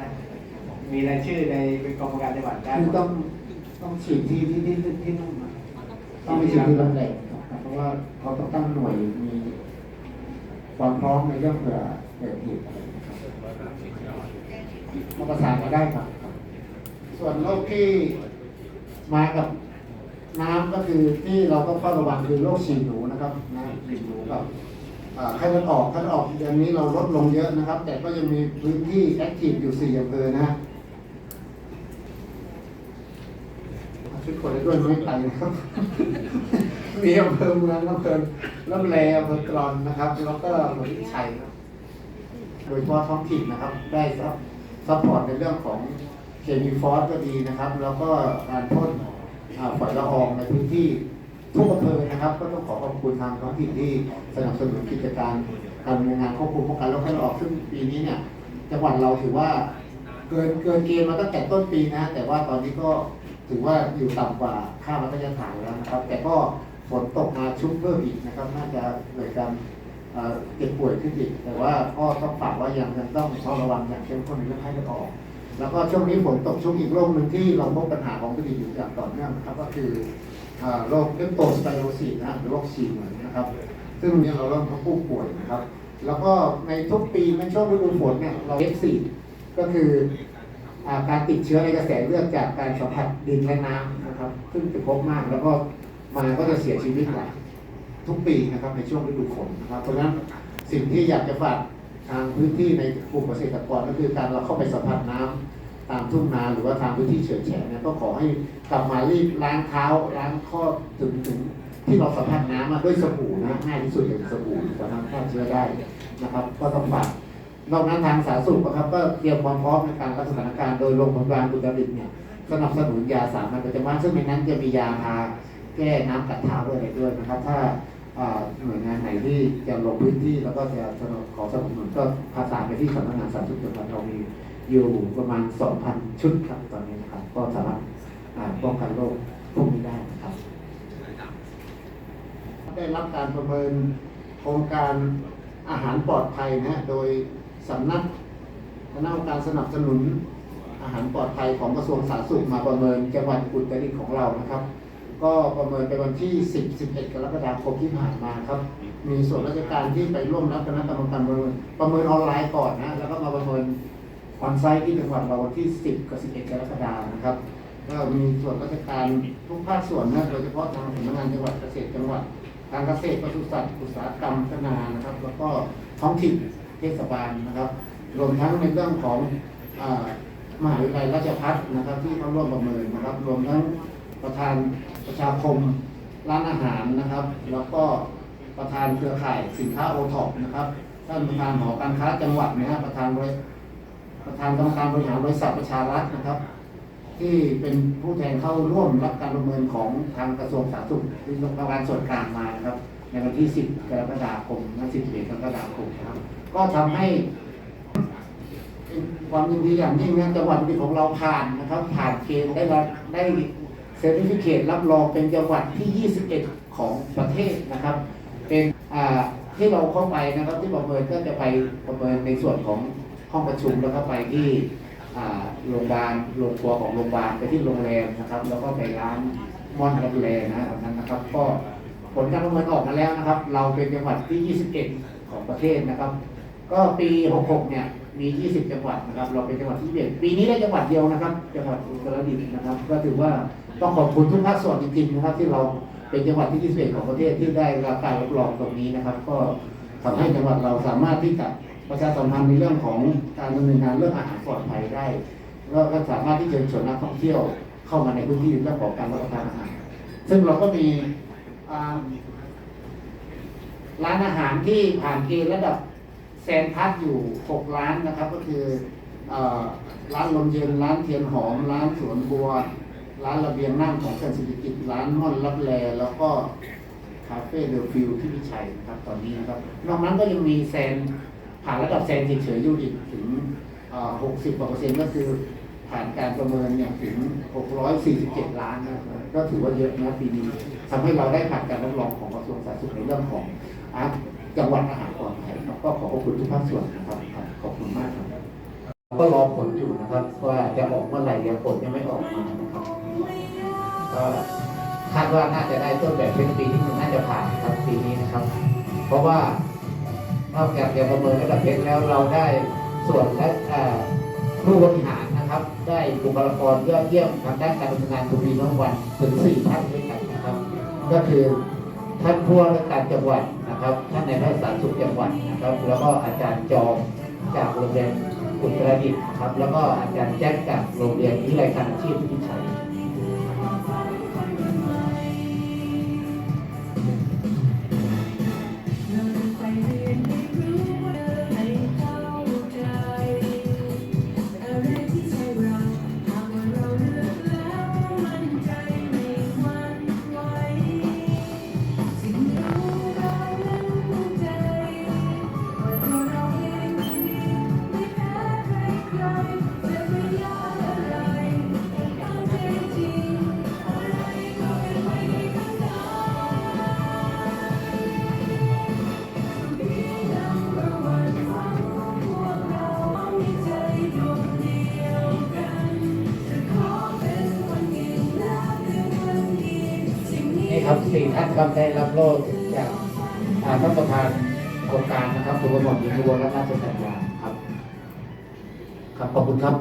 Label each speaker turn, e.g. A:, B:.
A: ได้มีรายชื่อในเป็นกรรมการจังหวัดได้
B: คือต้องต้องฉีดที่ที่ที่ที่ที่นู่นนะต้องไปฉีดที่ลำแหล่งครับเพราะว่าเขาต้องตั้งหน่วยมีความพร้อมในเรื่องเผื่อเกิดเหตุมาประสานมาได้ครับ ส่วนโรคที่มากับน้ำก็คือที่เราต้องเฝ้าระวังคือโรคฉี่หนูนะครับนะฉี่หนูกับ อ่าไข้เลืออกไข้เลืออกเดือนนี้เราลดลงเยอะนะครับ แต่ก็ยังมีพื้นที่แอคทีฟอยู่สี่อำเภอนะฮะชุดคนด้วยไม่ไปนะครับมีอำเภอเมืองอำเภอลำแลอำเภอกรอนนะครับ แล้วก็อำเภอพิชัยโดยเฉพาะท้องถิ่นนะครับ ได้ซับซัพพอร์ตในเรื่องของเคมีฟอสก็ดีนะครับ แล้วก็การพ่นอ่าฝอยละอองในพื้นที่ ทุกอำเภอนะครับ ก็ต้องขอขอบคุณทางท้องถิ่นที่สนับสนุนกิจการการดำเนินงานควบคุมป้องกันโรคไข้เลือดออกซึ่งปีนี้เนี่ยจังหวัดเราถือว่าเกินเกินเกณฑ์มาตั้งแต่ต้นปีนะแต่ว่าตอนนี้ก็ถือว่าอยู่ต่ำกว่าค่ามาตรฐานแล้วนะครับ แต่ก็ฝนตกมาชุบเพิ่มอีกนะครับ น่าจะเกิดการเจ็บป่วยขึ้นอีก แต่ว่าก็ต้องฝากว่ายังยังต้องเฝ้าระวังอย่างเข้มข้นในเรื่องไข้เลือดออก แล้วก็ช่วงนี้ฝนตกชุกอีกโรคหนึ่งที่เราพบปัญหาของผลิตอยู่อย่างต่อเนื่องครับก็คือ โรคเลปโตสไตโรซิสนะหรือโรคฉี่เหมือนนะครับ ซึ่งเนี่ยเราเริ่มพบผู้ป่วยนะครับ แล้วก็ในทุกปีในช่วงฤดูฝนเนี่ยเราเอฟซีก็คืออาการติดเชื้อในกระแสเลือดจากการสัมผัสดินและน้ำนะครับ ซึ่งจะพบมากแล้วก็มาก็จะเสียชีวิตหลายทุกปีนะครับในช่วงฤดูฝนนะครับเพราะฉะนั้นสิ่งที่อยากจะฝากทางพื้นที่ในกลุ่มเกษตรกรก็คือการเราเข้าไปสัมผัสน้ำ ตามทุ่งนาหรือว่าทางพื้นที่เฉยแฉะเนี่ยก็ขอให้กลับมารีบล้างเท้าล้างข้อถึงถึงที่เราสัมผัสน้ำมาด้วยสบู่นะง่ายที่สุดอย่างสบู่สามารถฆ่าเชื้อได้นะครับ ก็ต้องฝากนอกนั้นทางสาธารณสุขนะครับก็เตรียมความพร้อมในการรับสถานการณ์โดยโรงพยาบาลบุตรดิตเนี่ยสนับสนุนยาสามัญประจำบ้านซึ่งในนั้นจะมียาทาแก้น้ำกัดเท้าด้วยอะไรด้วยนะครับ ถ้าหน่วยงานไหนที่จะลงพื้นที่แล้วก็จะขอสนับสนุนก็ประสานไปที่สำนักงานสาธารณสุขจังหวัดเรามี อยู่ประมาณ 2,000 ชุดครับตอนนี้นะครับ ก็สามารถป้องกันโรคพวกนี้ได้นะครับ ได้รับการประเมินโครงการอาหารปลอดภัยนะฮะโดยสำนักคณะกรรมการสนับสนุนอาหารปลอดภัยของกระทรวงสาธารณสุขมาประเมินจังหวัดอุตรดิตถ์ของเรานะครับ ก็ประเมินไปวันที่ 10 11 กรกฎาคมที่ผ่านมาครับ มีส่วนราชการที่ไปร่วมรับคณะกรรมการประเมินประเมินออนไลน์ก่อนนะแล้วก็มาประเมิน ออนไซต์ที่จังหวัดเราวันที่ 10 กับ 11 กรกฎาคมนะครับก็มีส่วนราชการทุกภาคส่วนนะโดยเฉพาะทางสำนักงานจังหวัดเกษตรจังหวัดทางเกษตรปศุสัตว์อุตสาหกรรมพัฒนานะครับ แล้วก็ท้องถิ่นเทศบาลนะครับ รวมทั้งในเรื่องของมหาวิทยาลัยราชภัฏนะครับ ที่เข้าร่วมประเมินนะครับ รวมทั้งประธานประชาคมร้านอาหารนะครับ แล้วก็ประธานเครือข่ายสินค้าโอท็อปนะครับท่านประธานหอการค้าจังหวัดนะฮะประธานบริ ประธานกรรมการบริหารบริษัทประชารัฐนะครับ ที่เป็นผู้แทนเข้าร่วมรับการประเมินของทางกระทรวงสาธารณสุขที่รัฐบาลส่วนกลางมานะครับ ในวันที่ 10 กรกฎาคมและ11กรกฎาคมนะครับ ก็ทำให้ความยินดีอย่างยิ่งนะจังหวัดที่ของเราผ่านนะครับ ผ่านเกณฑ์ได้รับได้เซอร์ติฟิเคตรับรองเป็นจังหวัดที่ 21 ของประเทศนะครับ เป็นที่เราเข้าไปนะครับที่ประเมินก็จะไปประเมินในส่วนของ ห้องประชุมแล้วก็ไปที่โรงพยาบาลโรงครัวของโรงพยาบาลไปที่โรงแรมนะครับ แล้วก็ไปร้านมอนรับแลนะแบบนั้นนะครับ ก็ผลการประเมินออกมาแล้วนะครับ เราเป็นจังหวัดที่ 21 ของประเทศนะครับ ก็ปี 66 เนี่ยมี 20 จังหวัดนะครับ เราเป็นจังหวัดที่21ปีนี้ได้จังหวัดเดียวนะครับ จังหวัดอุตรดิตถ์นะครับ ก็ถือว่าต้องขอบคุณทุกภาคส่วนจริงๆนะครับ ที่เราเป็นจังหวัดที่ 21 ของประเทศที่ได้รับการรับรองตรงนี้นะครับ ก็ทำให้จังหวัดเราสามารถที่จะ ประชาสัมพันธ์ในเรื่องของการดำเนินงานเรื่องอาหารปลอดภัยได้แล้วก็สามารถที่จะชวนนักท่องเที่ยวเข้ามาในพื้นที่เรื่องของการรับประทานอาหาร ซึ่งเราก็มีร้านอาหารที่ผ่านเกณฑ์ระดับแซนพัทอยู่ 6 ร้านนะครับ ก็คืออร้านลมเย็นร้านเทียนหอม ร้านสวนบัว ร้านระเบียงนั่งของเขื่อนสิริกิตร้านม่อนรับแลแล้วก็คาเฟ่เดลฟิลที่วิชัยนะครับตอนนี้นะครับ นอกนั้นก็ยังมีแซน ผ่านระดับแซนเฉยๆอยู่อีกถึงหกสิบกว่าเปอร์เซ็นต์ก็คือผ่านการประเมินเนี่ยถึง 647 ล้านนะก็ถือว่าเยอะนะปีนี้ทำให้เราได้ผ่านการรับรองของกระทรวงสาธารณสุขในเรื่องของอจังหวัดอาหารปลอดภัยครับก็ขอขอบคุณทุกภาคส่วนนะครับครับขอบคุณมากครับ
C: ก็รอผลอยู่นะครับ ว่าจะออกเมื่อไหร่ยังผลยังไม่ออกมานะครับก็คาดว่าน่าจะได้ต้นแบบเป็นปีที่หนึ่งน่าจะผ่านครับปีนี้นะครับ เพราะว่า นอกจากจะประเมินระดับเพชรแล้วเราได้ส่วนและผู้บริหารนะครับ ได้บุคลากรยอดเยี่ยมทางด้านการดำเนินงานทุรีน้องวันถึงสี่ท่านด้วยกันนะครับ ก็คือท่านผู้ว่าราชการจังหวัดนะครับ ท่านในายแพทย์สาธารณสุขจังหวัดนะครับ แล้วก็อาจารย์จอมจากโรงเรียนอุตรดิตถ์นะครับ แล้วก็อาจารย์แจ็คจากโรงเรียนวิทยาการอาชีพพิชัย ครับสี่ท่านครับได้รับโล่จากอ่าท่านประธานโครงการนะครับคุณกมลหญิงอุบลรัตนสัญญาครับ ครับขอบคุณครับ